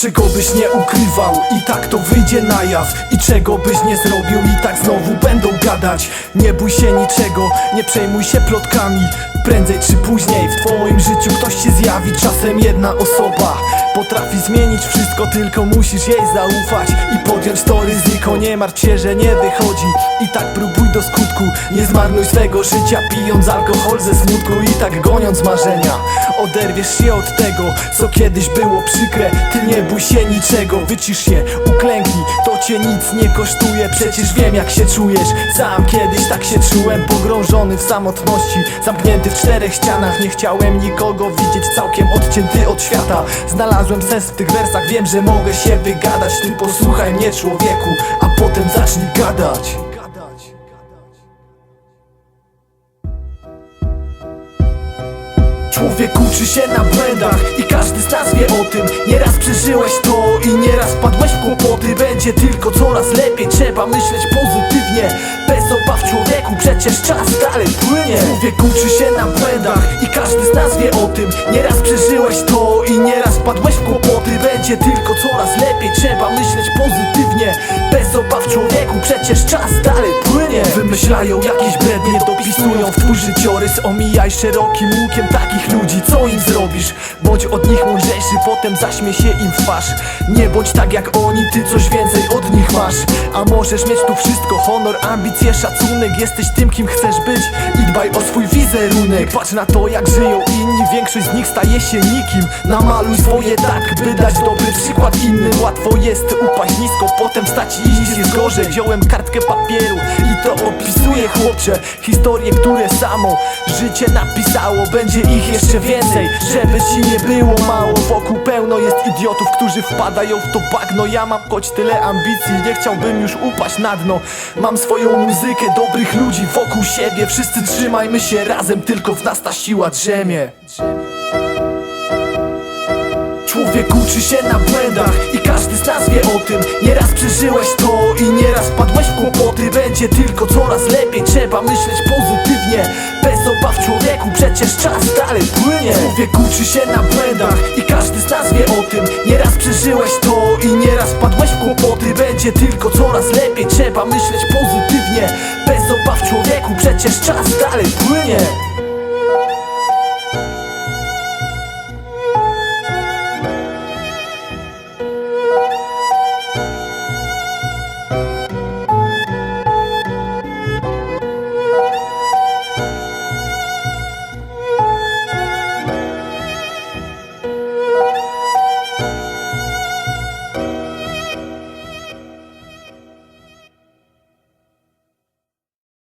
Czego byś nie ukrywał? I tak to wyjdzie na jaw. I czego byś nie zrobił? I tak znowu będą gadać. Nie bój się niczego, nie przejmuj się plotkami. Prędzej czy później w twoim życiu ktoś się zjawi. Czasem jedna osoba potrafi zmienić wszystko Tylko musisz jej zaufać i podjąć to ryzyko. Nie martw się, że nie wychodzi. I tak próbuj do skutku. Nie zmarnuj swego życia pijąc alkohol ze smutku I tak goniąc marzenia. Oderwiesz się od tego, co kiedyś było przykre. Ty nie bój się niczego, wycisz się, uklęknij To cię nic nie kosztuje, przecież wiem jak się czujesz. Sam kiedyś tak się czułem, pogrążony w samotności Zamknięty w czterech ścianach, nie chciałem nikogo widzieć Całkiem odcięty od świata. Znalazłem sens w tych wersach, wiem, że mogę się wygadać. Ty posłuchaj mnie człowieku, a potem zacznij gadać Człowiek uczy się na błędach i każdy z nas wie o tym. Nieraz przeżyłeś to i nieraz padłeś w kłopoty. Będzie tylko coraz lepiej, trzeba myśleć pozytywnie. Bez obaw człowieku, przecież czas dalej płynie. Człowiek uczy się na błędach i każdy z nas wie o tym. Nieraz przeżyłeś to i nieraz padłeś w kłopoty. Będzie tylko coraz lepiej, trzeba myśleć pozytywnie. Bez obaw człowieku, przecież czas dalej płynie Wymyślają jakieś brednie, dopisują. W twój życiorys Omijaj szerokim łukiem takich ludzi, co im zrobisz? Bądź od nich mądrzejszy, potem zaśmiej się im w twarz. Nie bądź tak jak oni, ty coś więcej od nich masz. A możesz mieć tu wszystko, honor, ambicje, szacunek. Jesteś tym, kim chcesz być i dbaj o swój wizerunek. Patrz na to, jak żyją inni, większość z nich staje się nikim. Namaluj swoje tak, by dać dobry przykład innym. Łatwo jest upaść nisko, potem wstać i iść jest gorzej. Wziąłem kartkę papieru i to opisuję chłopcze Historie, które samo życie napisało. Będzie ich jeszcze więcej, żeby ci nie było mało. Wokół pełno jest idiotów, którzy wpadają w to bagno. Ja mam choć tyle ambicji, nie chciałbym już upaść na dno. Mam swoją muzykę, dobrych ludzi wokół siebie. Wszyscy trzymajmy się razem, tylko w nas ta siła drzemie Człowiek uczy się na błędach i każdy z nas wie o tym. Nieraz przeżyłeś to i nieraz padłeś w kłopoty. Będzie tylko coraz lepiej, trzeba myśleć pozytywnie. Bez obaw człowieku, przecież czas dalej płynie. Człowiek uczy się na błędach i każdy z nas wie o tym. Nieraz przeżyłeś to i nieraz padłeś w kłopoty. Będzie tylko coraz lepiej, trzeba myśleć pozytywnie. Bez obaw człowieku, przecież czas dalej płynie